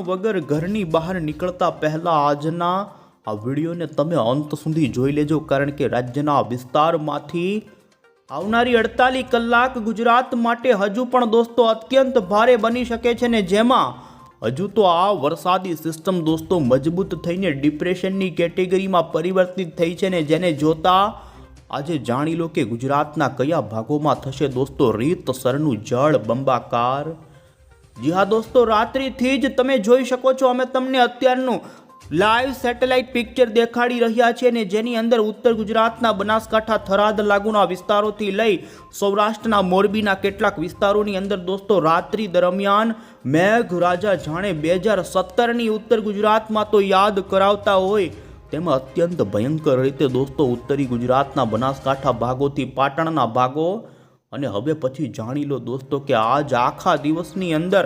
વગર ઘરની બહાર નીકળતા પહેલા આજના આ વિડીયોને તમે અંત સુધી જોઈ લેજો, કારણ કે રાજ્યના વિસ્તારમાંથી આવનારી અડતાલીસ કલાક ગુજરાત માટે હજુ પણ દોસ્તો અત્યંત ભારે બની શકે છે ને જેમાં હજુ તો આ વરસાદી સિસ્ટમ દોસ્તો મજબૂત થઈને ડિપ્રેશનની કેટેગરીમાં પરિવર્તિત થઈ છે ને જેને જોતા આજે જાણી લો કે ગુજરાતના કયા ભાગોમાં થશે દોસ્તો રીતસરનું જળ બંબાકાર જી હા દોસ્તો, રાત્રિથી જ તમે જોઈ શકો છો, અમે તમને અત્યારનું લાઈવ સેટેલાઇટ પિક્ચર દેખાડી રહ્યા છીએ ને જેની અંદર ઉત્તર ગુજરાતના બનાસકાંઠા, થરાદ લાગુના વિસ્તારોથી લઈ સૌરાષ્ટ્રના મોરબીના કેટલાક વિસ્તારોની અંદર દોસ્તો, રાત્રિ દરમિયાન મેઘરાજા જાણે બે હજાર સત્તરની ઉત્તર ગુજરાતમાં તો યાદ કરાવતા હોય. તેમાં અત્યંત ભયંકર રીતે દોસ્તો ઉત્તરી ગુજરાતના બનાસકાંઠા ભાગોથી પાટણના ભાગો અને હવે પછી જાણી લો દોસ્તો કે આજ આખા દિવસની અંદર,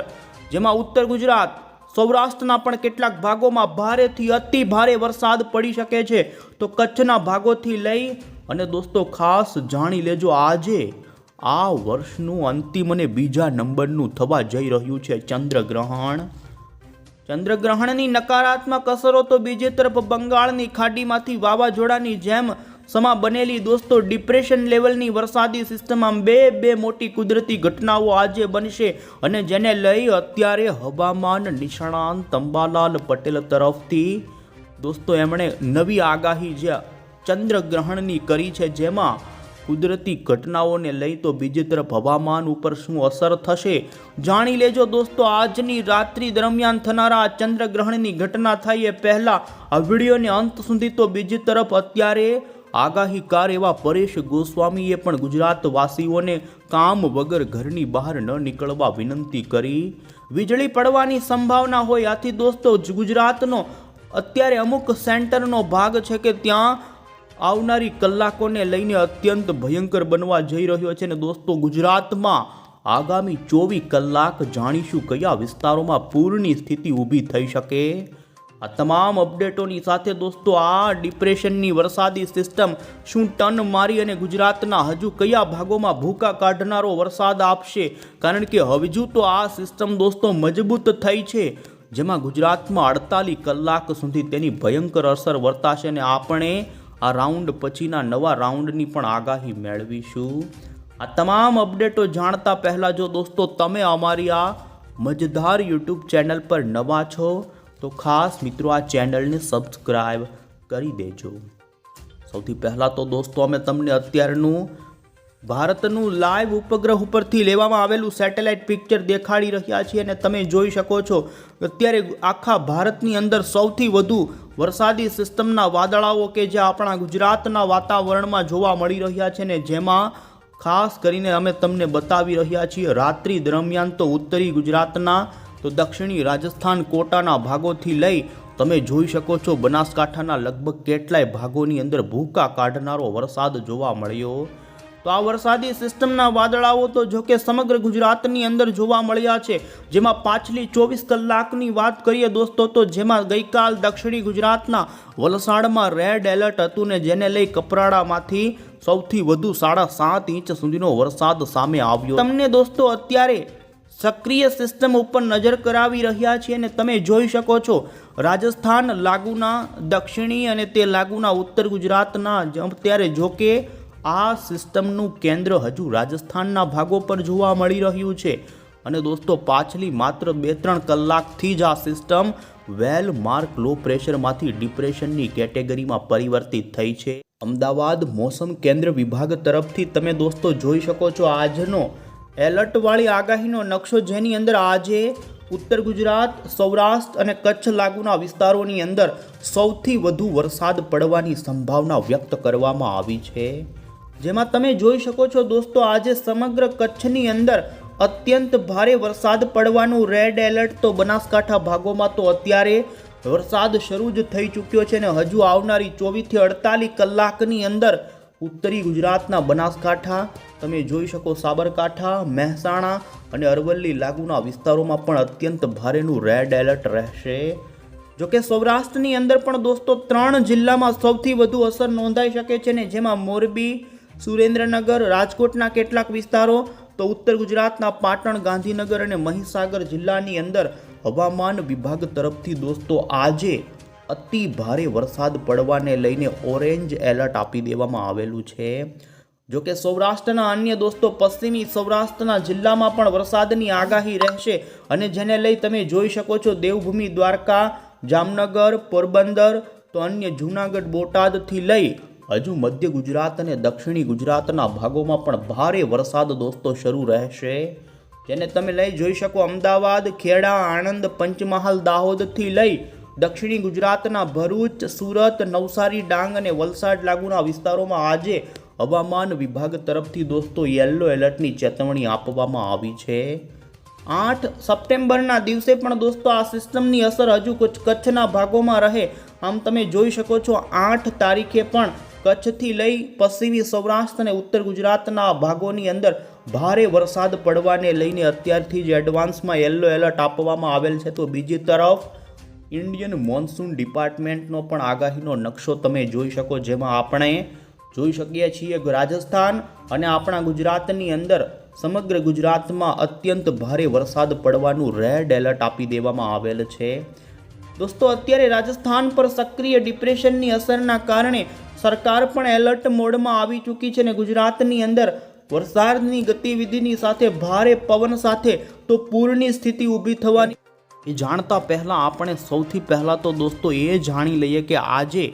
જેમાં ઉત્તર ગુજરાત, સૌરાષ્ટ્રના પણ કેટલાક ભાગોમાં ભારેથી અતિ ભારે વરસાદ પડી શકે છે, તો કચ્છના ભાગોથી લઈ અને દોસ્તો ખાસ જાણી લેજો આજે, આ વર્ષનું અંતિમ અને બીજા નંબરનું થવા જઈ રહ્યું છે ચંદ્રગ્રહણ. ચંદ્રગ્રહણની નકારાત્મક અસરો તો બીજી તરફ બંગાળની ખાડીમાંથી વાવાઝોડાની જેમ સમા બનેલી દોસ્તો ડિપ્રેશન લેવલની વરસાદી સિસ્ટમમાં બે બે મોટી કુદરતી ઘટનાઓ આજે બનશે અને જેને લઈ અત્યારે હવામાન નિષ્ણાંત અંબાલાલ પટેલ તરફથી દોસ્તો એમણે નવી આગાહી જે ચંદ્રગ્રહણની કરી છે જેમાં કુદરતી ઘટનાઓને લઈ તો બીજી તરફ હવામાન ઉપર શું અસર થશે? જાણી લેજો દોસ્તો, આજની રાત્રિ દરમિયાન થનારા ચંદ્રગ્રહણની ઘટના થાય એ પહેલાં આ વિડીયોને અંત સુધી તો બીજી તરફ અત્યારે આગાહીકાર એવા પરેશ ગોસ્વામીએ પણ ગુજરાતવાસીઓને કામ વગર ઘરની બહાર ન નીકળવા વિનંતી કરી. વીજળી પડવાની સંભાવના હોય આથી દોસ્તો ગુજરાતનો અત્યારે અમુક સેન્ટરનો ભાગ છે કે ત્યાં આવનારી કલાકોને લઈને અત્યંત ભયંકર બનવા જઈ રહ્યો છે ને દોસ્તો, ગુજરાતમાં આગામી ચોવીસ કલાક જાણીશું કયા વિસ્તારોમાં પૂરની સ્થિતિ ઊભી થઈ શકે. આ તમામ અપડેટોની સાથે દોસ્તો, આ ડિપ્રેશનની વરસાદી સિસ્ટમ શું ટન મારી અને ગુજરાતના હજુ કયા ભાગોમાં ભૂકા કાઢનારો વરસાદ આપશે? કારણ કે હજુ તો આ સિસ્ટમ દોસ્તો મજબૂત થઈ છે, જેમાં ગુજરાતમાં અડતાલીસ કલાક સુધી તેની ભયંકર અસર વર્તાશે અને આપણે આ રાઉન્ડ પછીના નવા રાઉન્ડની પણ આગાહી મેળવીશું. આ તમામ અપડેટો જાણતા પહેલાં જો દોસ્તો, તમે અમારી આ મજેદાર યુટ્યુબ ચેનલ પર નવા છો તો ખાસ મિત્રો આ ચેનલને સબસ્ક્રાઈબ કરી દેજો. સૌથી પહેલાં તો દોસ્તો અમે તમને અત્યારનું ભારતનું લાઈવ ઉપગ્રહ ઉપરથી લેવામાં આવેલું સેટેલાઇટ પિક્ચર દેખાડી રહ્યા છીએ અને તમે જોઈ શકો છો અત્યારે આખા ભારતની અંદર સૌથી વધુ વરસાદી સિસ્ટમના વાદળાઓ કે જે આપણા ગુજરાતના વાતાવરણમાં જોવા મળી રહ્યા છે ને જેમાં ખાસ કરીને અમે તમને બતાવી રહ્યા છીએ, રાત્રિ દરમિયાન તો ઉત્તરી ગુજરાતના તો દક્ષિણી રાજસ્થાન કોટાના ભાગોથી લઈ તમે જોઈ શકો છો બનાસકાંઠાના લગભગ કેટલાય ભાગોની અંદર ભૂકા કાઢનારો વરસાદ જોવા મળ્યો. તો આ વરસાદી સિસ્ટમના વાદળાઓ તો જોકે સમગ્ર ગુજરાતની અંદર જોવા મળ્યા છે. જેમાં પાછલી ચોવીસ કલાકની વાત કરીએ દોસ્તો, તો જેમાં ગઈકાલ દક્ષિણી ગુજરાતના વલસાડમાં રેડ એલર્ટ હતું ને જેને લઈ કપરાડામાંથી સૌથી વધુ સાડા સાત ઇંચ સુધીનો વરસાદ સામે આવ્યો. તમને દોસ્તો, અત્યારે સક્રિય સિસ્ટમ ઉપર નજર કરાવી રહ્યા છીએ અને તમે જોઈ શકો છો, રાજસ્થાન લાગુના, દક્ષિણી અને તે લાગુના ઉત્તર ગુજરાતના અત્યારે જોકે આ સિસ્ટમનું કેન્દ્ર હજુ રાજસ્થાનના ભાગો પર જોવા મળી રહ્યું છે. અને દોસ્તો, પાછલી માત્ર બે ત્રણ કલાકથી જ આ સિસ્ટમ વેલ માર્ક, લો પ્રેશરમાંથી ડિપ્રેશનની કેટેગરીમાં પરિવર્તિત થઈ છે. અમદાવાદ મોસમ કેન્દ્ર વિભાગ તરફથી તમે દોસ્તો જોઈ શકો છો આજનો એલર્ટવાળી આગાહીનો નકશો જેની અંદર આજે ઉત્તર ગુજરાત, સૌરાષ્ટ્ર અને કચ્છ લાગુના વિસ્તારોની અંદર સૌથી વધુ વરસાદ પડવાની સંભાવના વ્યક્ત કરવામાં આવી છે. જેમાં તમે જોઈ શકો છો દોસ્તો, આજે સમગ્ર કચ્છની અંદર અત્યંત ભારે વરસાદ પડવાનું રેડ એલર્ટ તો બનાસકાંઠા ભાગોમાં તો અત્યારે વરસાદ શરૂ જ થઈ ચૂક્યો છે ને હજુ આવનારી ચોવીસથી અડતાલીસ કલાકની અંદર ઉત્તરી ગુજરાતના બનાસકાંઠા, તમે જોઈ શકો સાબરકાંઠા, મહેસાણા અને અરવલ્લી લાગુના વિસ્તારોમાં પણ અત્યંત ભારેનું રેડ એલર્ટ રહેશે. જોકે સૌરાષ્ટ્રની અંદર પણ દોસ્તો, ત્રણ જિલ્લામાં સૌથી વધુ અસર નોંધાઈ શકે છે ને જેમાં મોરબી, સુરેન્દ્રનગર, રાજકોટના કેટલાક વિસ્તારો, તો ઉત્તર ગુજરાતના પાટણ, ગાંધીનગર અને મહીસાગર જિલ્લાની અંદર હવામાન વિભાગ તરફથી દોસ્તો, આજે અતિ ભારે વરસાદ પડવાને લઈને ઓરેન્જ એલર્ટ આપી દેવામાં આવેલું છે. જો કે સૌરાષ્ટ્રના અન્ય દોસ્તો પશ્ચિમી સૌરાષ્ટ્રના જિલ્લામાં પણ વરસાદની આગાહી રહેશે અને જેને લઈ તમે જોઈ શકો છો દેવભૂમિ, દ્વારકા, જામનગર, પોરબંદર તો અન્ય જૂનાગઢ, બોટાદથી લઈ હજુ મધ્ય ગુજરાત અને દક્ષિણી ગુજરાતના ભાગોમાં પણ ભારે વરસાદ દોસ્તો શરૂ રહેશે. જેને તમે લઈ જોઈ શકો અમદાવાદ, ખેડા, આણંદ, પંચમહાલ, દાહોદથી લઈ દક્ષિણી ગુજરાતના ભરૂચ, સુરત, નવસારી, ડાંગ અને વલસાડ લાગુના વિસ્તારોમાં આજે હવામાન વિભાગ તરફથી દોસ્તો યલો એલર્ટની ચેતવણી આપવામાં આવી છે. આઠ સપ્ટેમ્બરના દિવસે પણ દોસ્તો આ સિસ્ટમની અસર હજુ કચ્છ કચ્છના ભાગોમાં રહે. આમ તમે જોઈ શકો છો આઠ તારીખે પણ કચ્છથી લઈ પશ્ચિમી સૌરાષ્ટ્ર અને ઉત્તર ગુજરાતના ભાગોની અંદર ભારે વરસાદ પડવાને લઈને અત્યારથી જ એડવાન્સમાં યલો એલર્ટ આપવામાં આવેલ છે. તો બીજી તરફ ઇન્ડિયન મોન્સૂન ડિપાર્ટમેન્ટનો પણ આગાહીનો નકશો તમે જોઈ શકો, જેમાં આપણે જોઈ શકીએ છીએ રાજસ્થાન અને આપણા ગુજરાતની અંદર સમગ્ર ગુજરાતમાં અત્યંત ભારે વરસાદ પડવાનું રેડ એલર્ટ આપી દેવામાં આવેલ છે. દોસ્તો, અત્યારે રાજસ્થાન પર સક્રિય ડિપ્રેશનની અસરના કારણે સરકાર પણ એલર્ટ મોડમાં આવી ચૂકી છે અને ગુજરાતની અંદર વરસાદની ગતિવિધિની સાથે ભારે પવન સાથે તો પૂરની સ્થિતિ ઊભી થવાની એ જાણતા પહેલાં આપણે સૌથી પહેલાં તો દોસ્તો એ જાણી લઈએ કે આજે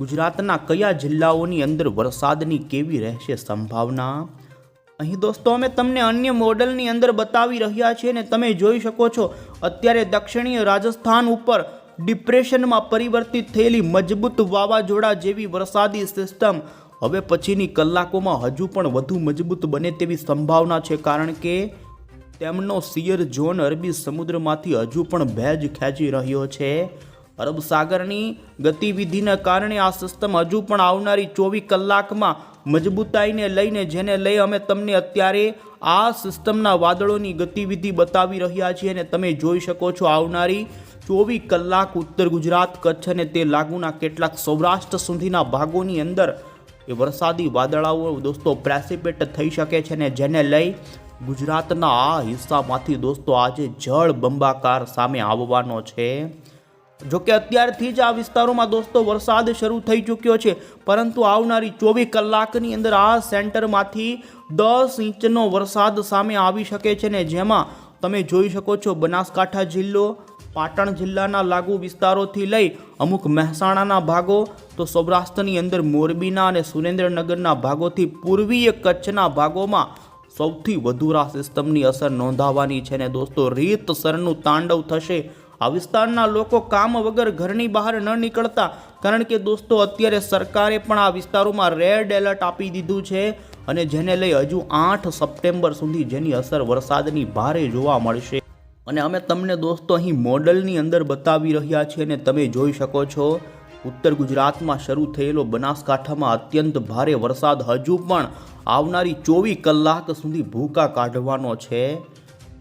ગુજરાતના કયા જિલ્લાઓની અંદર વરસાદની કેવી રહેશે સંભાવના? અહીં દોસ્તો અમે તમને અન્ય મોડલની અંદર બતાવી રહ્યા છીએ ને તમે જોઈ શકો છો, અત્યારે દક્ષિણીય રાજસ્થાન ઉપર ડિપ્રેશનમાં પરિવર્તિત થયેલી મજબૂત વાવાઝોડા જેવી વરસાદી સિસ્ટમ. હવે પછીની કલાકોમાં હજુ પણ વધુ મજબૂત બને તેવી સંભાવના છે, કારણ કે તેમનો સિયર ઝોન અરબી સમુદ્રમાંથી હજુ પણ ભેજ ખેંચી રહ્યો છે. અરબ સાગરની ગતિવિધિના કારણે આ સિસ્ટમ હજુ પણ આવનારી ચોવીસ કલાકમાં મજબૂતાઈને લઈને જેને લઈ અમે તમને અત્યારે આ સિસ્ટમના વાદળોની ગતિવિધિ બતાવી રહ્યા છીએ અને તમે જોઈ શકો છો આવનારી ચોવીસ કલાક ઉત્તર ગુજરાત, કચ્છ અને તે લાગુના કેટલાક સૌરાષ્ટ્ર સુધીના ભાગોની અંદર એ વરસાદી વાદળાઓ દોસ્તો પ્રેસિપેટ થઈ શકે છે ને જેને લઈ ગુજરાતના આ હિસ્સામાંથી દોસ્તો આજે જળ બંબાકાર સામે આવવાનો છે. જો કે અત્યારથી જ આ વિસ્તારોમાં દોસ્તો વરસાદ શરૂ થઈ ચૂક્યો છે, પરંતુ આવનારી ચોવીસ કલાકની અંદર આ સેન્ટરમાંથી દસ ઇંચનો વરસાદ સામે આવી શકે છે ને જેમાં તમે જોઈ શકો છો બનાસકાંઠા જિલ્લો, પાટણ જિલ્લાના લાગુ વિસ્તારોથી લઈ અમુક મહેસાણાના ભાગો, તો સૌરાષ્ટ્રની અંદર મોરબીના અને સુરેન્દ્રનગરના ભાગોથી પૂર્વીય કચ્છના ભાગોમાં સૌથી વધુ આ સિસ્ટમની અસર નોંધાવાની છે ને દોસ્તો રીતસરનું તાંડવ થશે. આ વિસ્તારના લોકો કામ વગર ઘરની બહાર ન નીકળતા. કારણ કે દોસ્તો, અત્યારે સરકારે પણ આ વિસ્તારોમાં રેડ એલર્ટ આપી દીધું છે અને જેને લઈ હજુ આઠ સપ્ટેમ્બર સુધી જેની અસર વરસાદની ભારે જોવા મળશે. અને અમે તમને દોસ્તો અહીં મોડલની અંદર બતાવી રહ્યા છીએ અને તમે જોઈ શકો છો. ઉત્તર ગુજરાતમાં શરૂ થયેલો બનાસકાંઠામાં અત્યંત ભારે વરસાદ હજુ પણ આવનારી ચોવીસ કલાક સુધી ભૂકા કાઢવાનો છે.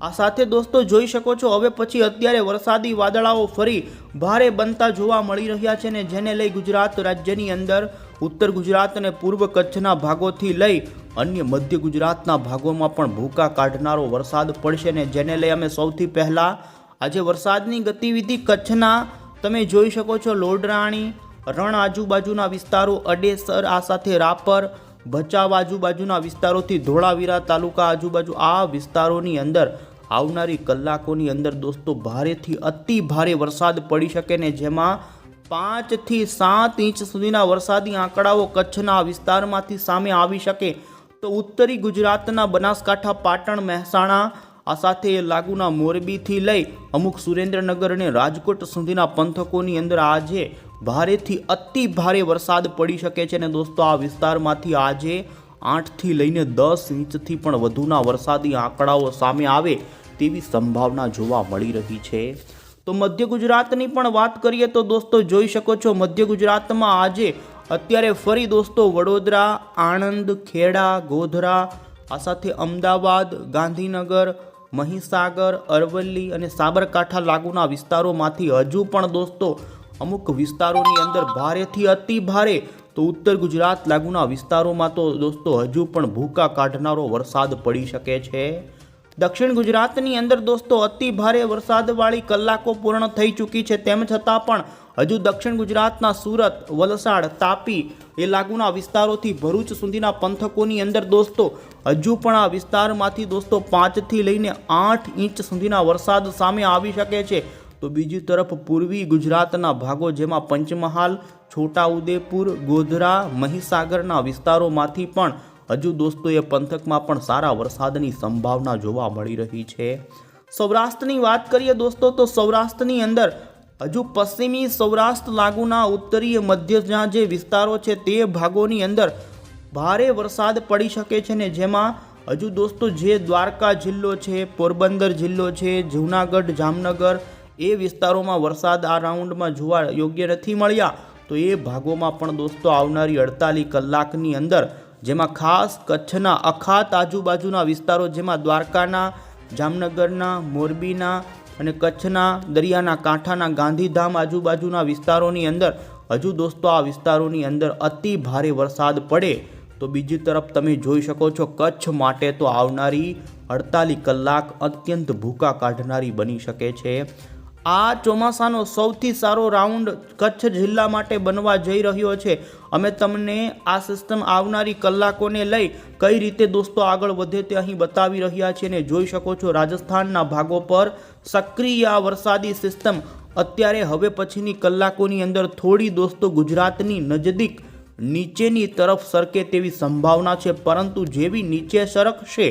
આ સાથે દોસ્તો જોઈ શકો છો, હવે પછી અત્યારે વરસાદી વાદળાઓ ફરી ભારે બનતા જોવા મળી રહ્યા છે ને જેને લઈ ગુજરાત રાજ્યની અંદર, ઉત્તર ગુજરાત અને પૂર્વ કચ્છના ભાગોથી લઈ અન્ય મધ્ય ગુજરાતના ભાગોમાં પણ ભૂકા કાઢનારો વરસાદ પડશે ને જેને લઈ અમે સૌથી પહેલાં આજે વરસાદની ગતિવિધિ કચ્છના તમે જોઈ શકો છો લોડરાણી રણ આજુબાજુના વિસ્તારો અડેસર આ સાથે રાપર, ભચાવ આજુબાજુના વિસ્તારોથી ધોળાવીરા તાલુકા આજુબાજુ આ વિસ્તારોની અંદર આવનારી કલાકોની અંદર દોસ્તો ભારેથી અતિ ભારે વરસાદ પડી શકે ને જેમાં પાંચથી સાત ઇંચ સુધીના વરસાદી આંકડાઓ કચ્છના વિસ્તારમાંથી સામે આવી શકે. તો ઉત્તરી ગુજરાતના બનાસકાંઠા, પાટણ, મહેસાણા આ સાથે લાગુના મોરબીથી લઈ અમુક સુરેન્દ્રનગર અને રાજકોટ સુધીના પંથકોની અંદર આજે ભારેથી અતિ ભારે વરસાદ પડી શકે છે. અને દોસ્તો, આ વિસ્તારમાંથી આજે આઠથી લઈને દસ ઇંચથી પણ વધુના વરસાદી આંકડાઓ સામે આવે તેવી સંભાવના જોવા મળી રહી છે. તો મધ્ય ગુજરાતની પણ વાત કરીએ તો દોસ્તો, જોઈ શકો છો મધ્ય ગુજરાતમાં આજે અત્યારે ફરી દોસ્તો વડોદરા, આણંદ, ખેડા, ગોધરા, આ સાથે અમદાવાદ, ગાંધીનગર મહીસાગર, અરવલ્લી અને સાબરકાંઠા લાગુના વિસ્તારોમાંથી હજુ પણ દોસ્તો અમુક વિસ્તારોની અંદર ભારેથી અતિ ભારે તો ઉત્તર ગુજરાત લાગુના વિસ્તારોમાં તો દોસ્તો હજુ પણ ભૂકા કાઢનારો વરસાદ પડી શકે છે. દક્ષિણ ગુજરાતની અંદર દોસ્તો, અતિ ભારે વરસાદવાળી કલાકો પૂર્ણ થઈ ચૂકી છે. તેમ છતાં પણ હજુ દક્ષિણ ગુજરાતના સુરત, વલસાડ, તાપી એ લાગુના વિસ્તારોથી ભરૂચ સુધીના પંથકોની અંદર દોસ્તો, હજુ પણ આ વિસ્તારમાંથી દોસ્તો પાંચથી લઈને આઠ ઇંચ સુધીના વરસાદ સામે આવી શકે છે. તો બીજી તરફ પૂર્વી ગુજરાતના ભાગો જેમાં પંચમહાલ, છોટાઉદેપુર, ગોધરા, મહીસાગરના વિસ્તારોમાંથી પણ હજુ દોસ્તો એ પંથકમાં પણ સારા વરસાદની સંભાવના જોવા મળી રહી છે. સૌરાષ્ટ્રની વાત કરીએ દોસ્તો, તો સૌરાષ્ટ્રની અંદર હજુ પશ્ચિમી સૌરાષ્ટ્ર લાગુના ઉત્તરીય મધ્ય જ્યાં જે વિસ્તારો છે તે ભાગોની અંદર ભારે વરસાદ પડી શકે છે ને જેમાં હજુ દોસ્તો જે દ્વારકા જિલ્લો છે, પોરબંદર જિલ્લો છે, જૂનાગઢ, જામનગર એ વિસ્તારોમાં વરસાદ આ રાઉન્ડમાં જોવા યોગ્ય નથી મળ્યા. તો એ ભાગોમાં પણ દોસ્તો આવનારી અડતાલીસ કલાકની અંદર જેમાં ખાસ કચ્છના અખાત આજુબાજુના વિસ્તારો જેમાં દ્વારકાના, જામનગરના, મોરબીના અને કચ્છના દરિયાના કાંઠાના ગાંધીધામ આજુબાજુના વિસ્તારોની અંદર, હજુ દોસ્તો આ વિસ્તારોની અંદર અતિ ભારે વરસાદ પડે તો બીજી તરફ તમે જોઈ શકો છો કચ્છ માટે તો આવનારી અડતાલીસ કલાક અત્યંત ભૂકા કાઢનારી બની શકે છે. આ ચોમાસાનો સૌથી સારો રાઉન્ડ કચ્છ જિલ્લા માટે બનવા જઈ રહ્યો છે. અમે તમને આ સિસ્ટમ આવનારી કલાકોને લઈ કઈ રીતે દોસ્તો આગળ વધે તે અહીં બતાવી રહ્યા છીએ અને જોઈ શકો છો રાજસ્થાનના ભાગો પર સક્રિય વરસાદી સિસ્ટમ અત્યારે હવે પછીની કલાકોની અંદર થોડી દોસ્તો ગુજરાતની નજદીક નીચેની તરફ સરકે તેવી સંભાવના છે, પરંતુ જેવી નીચે સરકશે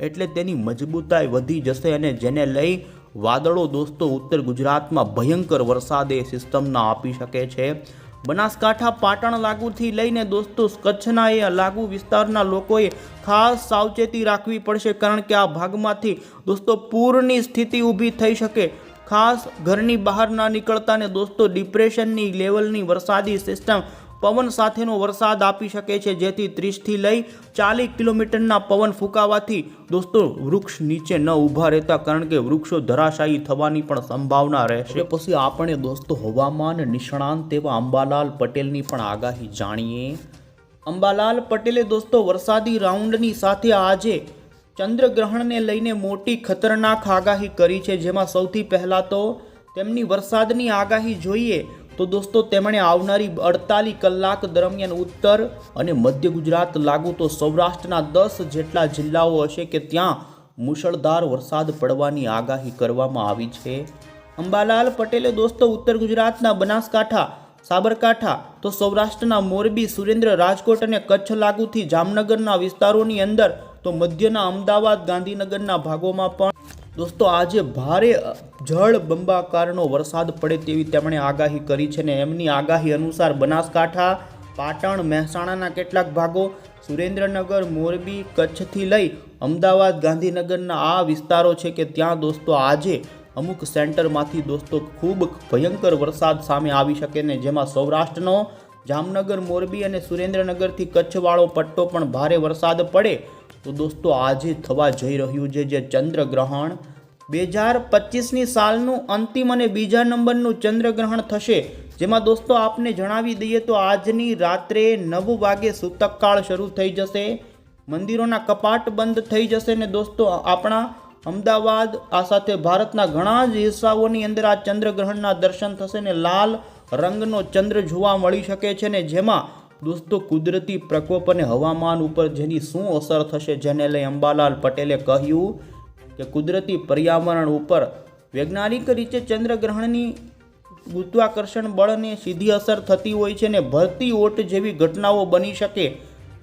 એટલે તેની મજબૂતાઈ વધી જશે અને જેને લઈ વાદળો દોસ્તો ઉત્તર ગુજરાતમાં ભયંકર વરસાદ સિસ્ટમના આપી શકે છે. બનાસકાંઠા, પાટણ લાગુથી લઈને દોસ્તો કચ્છના એ લાગુ વિસ્તારના લોકોએ ખાસ સાવચેતી રાખવી પડશે કારણ કે આ ભાગમાંથી દોસ્તો પૂરની સ્થિતિ ઊભી થઈ શકે. ખાસ ઘરની બહાર ના નીકળતા ને દોસ્તો ડિપ્રેશનની લેવલની વરસાદી સિસ્ટમ પવન સાથેનો વરસાદ આપી શકે છે જેથી ત્રીસથી લઈ ચાલીસ કિલોમીટરના પવન ફૂંકાવાથી દોસ્તો વૃક્ષ નીચે ન ઊભા રહેતા કારણ કે વૃક્ષો ધરાશાયી થવાની પણ સંભાવના રહેશે. પછી આપણે દોસ્તો હવામાન નિષ્ણાંત એવા અંબાલાલ પટેલની પણ આગાહી જાણીએ. અંબાલાલ પટેલે દોસ્તો વરસાદી રાઉન્ડની સાથે આજે ચંદ્રગ્રહણને લઈને મોટી ખતરનાક આગાહી કરી છે જેમાં સૌથી પહેલાં તો તેમની વરસાદની આગાહી જોઈએ તો દોસ્તો, તેમણે આવનારી અડતાલીસ કલાક દરમિયાન ઉત્તર અને મધ્ય ગુજરાત લાગુ તો સૌરાષ્ટ્રના દસ જેટલા જિલ્લાઓ હશે કે ત્યાં મુશળધાર વરસાદ પડવાની આગાહી કરવામાં આવી છે. અંબાલાલ પટેલે દોસ્તો, ઉત્તર ગુજરાતના બનાસકાંઠા, સાબરકાંઠા તો સૌરાષ્ટ્રના મોરબી, સુરેન્દ્ર, રાજકોટ અને કચ્છ લાગુથી જામનગરના વિસ્તારોની અંદર તો મધ્યના અમદાવાદ, ગાંધીનગરના ભાગોમાં પણ દોસ્તો, આજે ભારે જળ બંબાકારનો વરસાદ પડે તેવી તેમણે આગાહી કરી છે ને એમની આગાહી અનુસાર બનાસકાંઠા, પાટણ, મહેસાણાના કેટલાક ભાગો સુરેન્દ્રનગર, મોરબી, કચ્છથી લઈ અમદાવાદ, ગાંધીનગરના આ વિસ્તારો છે કે ત્યાં દોસ્તો આજે અમુક સેન્ટરમાંથી દોસ્તો ખૂબ ભયંકર વરસાદ સામે આવી શકે ને જેમાં સૌરાષ્ટ્રનો, જામનગર, મોરબી અને સુરેન્દ્રનગરથી કચ્છવાળો પટ્ટો પણ ભારે વરસાદ પડે. તો દોસ્તો, આજે થવા જઈ રહ્યું છે જે ચંદ્રગ્રહણ બે હજાર પચીસની સાલનું અંતિમ અને બીજા નંબરનું ચંદ્રગ્રહણ થશે. જેમાં દોસ્તો, આપને જણાવી દઈએ તો આજની રાત્રે નવ વાગે સૂતકકાળ શરૂ થઈ જશે. મંદિરોના કપાટ બંધ થઈ જશે ને દોસ્તો, આપણા અમદાવાદ, આ સાથે ભારતના ઘણા જ હિસ્સાઓની અંદર આ ચંદ્રગ્રહણના દર્શન થશે ને લાલ રંગનો ચંદ્ર જોવા મળી શકે છે ને જેમાં દોસ્તો, કુદરતી પ્રકોપ અને હવામાન ઉપર જેની શું અસર થશે જેને લઈ અંબાલાલ પટેલે કહ્યું કે કુદરતી પર્યાવરણ ઉપર વૈજ્ઞાનિક રીતે ચંદ્રગ્રહણની ગુરુત્વાકર્ષણ બળને સીધી અસર થતી હોય છે ને ભરતી ઓટ જેવી ઘટનાઓ બની શકે.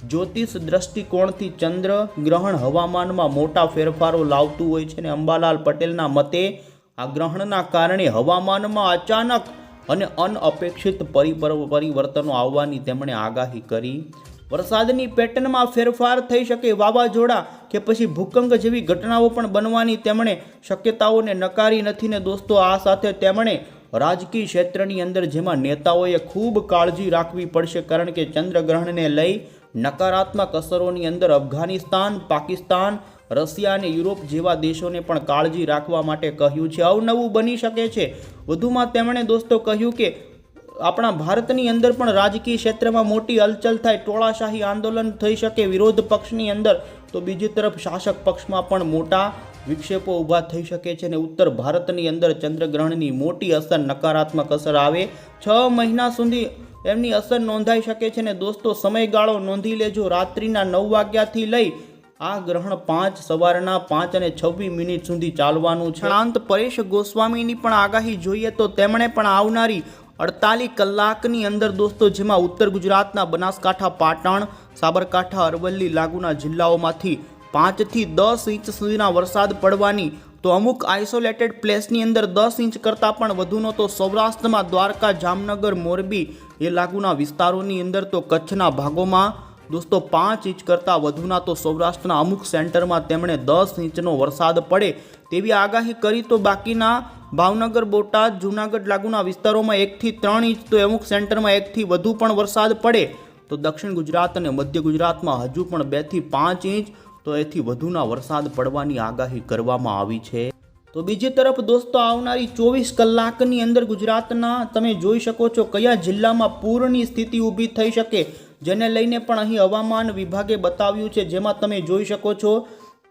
જ્યોતિષ દ્રષ્ટિકોણથી ચંદ્ર ગ્રહણ હવામાનમાં મોટા ફેરફારો લાવતું હોય છે ને અંબાલાલ પટેલના મતે, આ ગ્રહણના કારણે હવામાનમાં અચાનક અને અનઅપેક્ષિત પરિપર, પરિવર્તનો આવવાની તેમણે આગાહી કરી. વરસાદની પેટર્નમાં ફેરફાર થઈ શકે વાવાઝોડા કે પછી ભૂકંપ જેવી ઘટનાઓ પણ બનવાની તેમણે શક્યતાઓને નકારી નથી ને દોસ્તો, આ સાથે તેમણે રાજકીય ક્ષેત્રની અંદર જેમાં નેતાઓએ ખૂબ કાળજી રાખવી પડશે કારણ કે ચંદ્રગ્રહણને લઈ નકારાત્મક અસરોની અંદર અફઘાનિસ્તાન, પાકિસ્તાન, રશિયા અને યુરોપ જેવા દેશોને પણ કાળજી રાખવા માટે કહ્યું છે. અવનવું બની શકે છે. વધુમાં તેમણે દોસ્તો કહ્યું કે આપણા ભારતની અંદર પણ રાજકીય ક્ષેત્રમાં મોટી હલચલ થાય, ટોળાશાહી આંદોલન થઈ શકે, વિરોધ પક્ષની અંદર, તો બીજી તરફ શાસક પક્ષમાં પણ મોટા વિક્ષેપો ઊભા થઈ શકે છે અને ઉત્તર ભારતની અંદર ચંદ્રગ્રહણની મોટી અસર, નકારાત્મક અસર આવે. છ મહિના સુધી એમની અસર નોંધાઈ શકે છે ને દોસ્તો, સમયગાળો નોંધી લેજો. રાત્રિના નવ વાગ્યાથી લઈ આ ગ્રહણ પાંચ, સવારના પાંચ અને છવ્વીસ મિનિટ સુધી ચાલવાનું છે. શાંત પરેશ ગોસ્વામીની પણ આગાહી જોઈએ તો તેમણે પણ આવનારી અડતાલીસ કલાકની અંદર દોસ્તો, જેમાં ઉત્તર ગુજરાતના બનાસકાંઠા, પાટણ, સાબરકાંઠા, અરવલ્લી લાગુના જિલ્લાઓમાંથી પાંચથી દસ ઇંચ સુધીના વરસાદ પડવાની તો અમુક આઇસોલેટેડ પ્લેસની અંદર દસ ઇંચ કરતાં પણ વધુનો તો સૌરાષ્ટ્રમાં દ્વારકા, જામનગર, મોરબી એ લાગુના વિસ્તારોની અંદર તો કચ્છના ભાગોમાં દોસ્તો પાંચ ઇંચ કરતાં વધુના તો સૌરાષ્ટ્રના અમુક સેન્ટરમાં તેમણે દસ ઇંચનો વરસાદ પડે તેવી આગાહી કરી તો બાકીના ભાવનગર, બોટાદ, જૂનાગઢ લાગુના વિસ્તારોમાં એકથી ત્રણ ઇંચ તો અમુક સેન્ટરમાં એકથી વધુ પણ વરસાદ પડે. તો દક્ષિણ ગુજરાત અને મધ્ય ગુજરાતમાં હજુ પણ બેથી પાંચ ઇંચ તો એથી વધુના વરસાદ પડવાની આગાહી કરવામાં આવી છે. તો બીજી તરફ દોસ્તો, આવનારી ચોવીસ કલાકની અંદર ગુજરાતના તમે જોઈ શકો છો કયા જિલ્લામાં પૂરની સ્થિતિ ઊભી થઈ શકે, જેને લઈને પણ અહીં હવામાન વિભાગે બતાવ્યું છે. જેમાં તમે જોઈ શકો છો,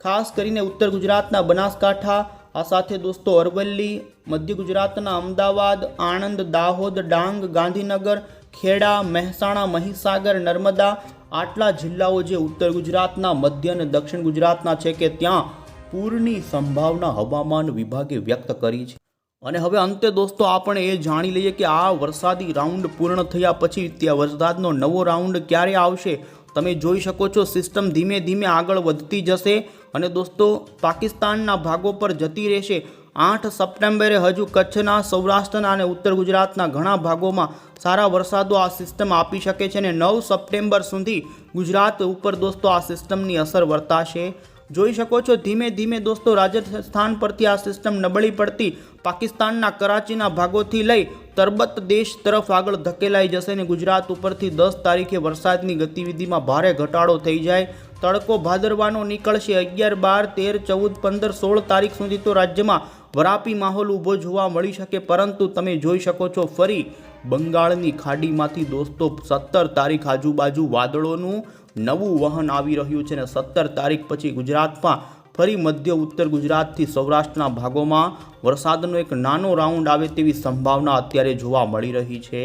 ખાસ કરીને ઉત્તર ગુજરાતના બનાસકાંઠા આ સાથે દોસ્તો અરવલ્લી, મધ્ય ગુજરાતના અમદાવાદ, આણંદ, દાહોદ, ડાંગ, ગાંધીનગર, ખેડા, મહેસાણા, મહીસાગર, નર્મદા આટલા જિલ્લાઓ જે ઉત્તર ગુજરાતના, મધ્ય અને દક્ષિણ ગુજરાતના છે કે ત્યાં પૂરની સંભાવના હવામાન વિભાગે વ્યક્ત કરી છે. અને હવે અંતે દોસ્તો આપણે એ જાણી લઈએ કે આ વરસાદી રાઉન્ડ પૂર્ણ થયા પછી ત્યાં વરસાદનો નવો રાઉન્ડ ક્યારે આવશે? તમે જોઈ શકો છો સિસ્ટમ ધીમે ધીમે આગળ વધતી જશે અને દોસ્તો, પાકિસ્તાનના ભાગો પર જતી રહેશે. આઠ સપ્ટેમ્બરે હજુ કચ્છના, સૌરાષ્ટ્રના અને ઉત્તર ગુજરાતના ઘણા ભાગોમાં સારા વરસાદો આ સિસ્ટમ આપી શકે છે અને નવ સપ્ટેમ્બર સુધી ગુજરાત ઉપર દોસ્તો આ સિસ્ટમની અસર વર્તાશે. જોઈ શકો છો, ધીમે ધીમે દોસ્તો, રાજસ્થાન પરથી આ સિસ્ટમ નબળી પડતી પાકિસ્તાનના કરાચીના ભાગોથી લઈ તરબત દેશ તરફ આગળ ધકેલાઈ જશે અને ગુજરાત ઉપરથી દસ તારીખે વરસાદની ગતિવિધિમાં ભારે ઘટાડો થઈ જાય. તડકો ભાદરવાનો નીકળશે અગિયાર બાર, તેર, ચૌદ, પંદર, સોળ તારીખ સુધી તો રાજ્યમાં વરાપી માહોલ ઊભો જોવા મળી શકે, પરંતુ તમે જોઈ શકો છો ફરી બંગાળની ખાડીમાંથી દોસ્તો સત્તર તારીખ આજુબાજુ વાદળોનું નવું વહન આવી રહ્યું છે અને સત્તર તારીખ પછી ગુજરાતમાં ફરી મધ્ય ઉત્તર ગુજરાતથી સૌરાષ્ટ્રના ભાગોમાં વરસાદનો એક નાનો રાઉન્ડ આવે તેવી સંભાવના અત્યારે જોવા મળી રહી છે.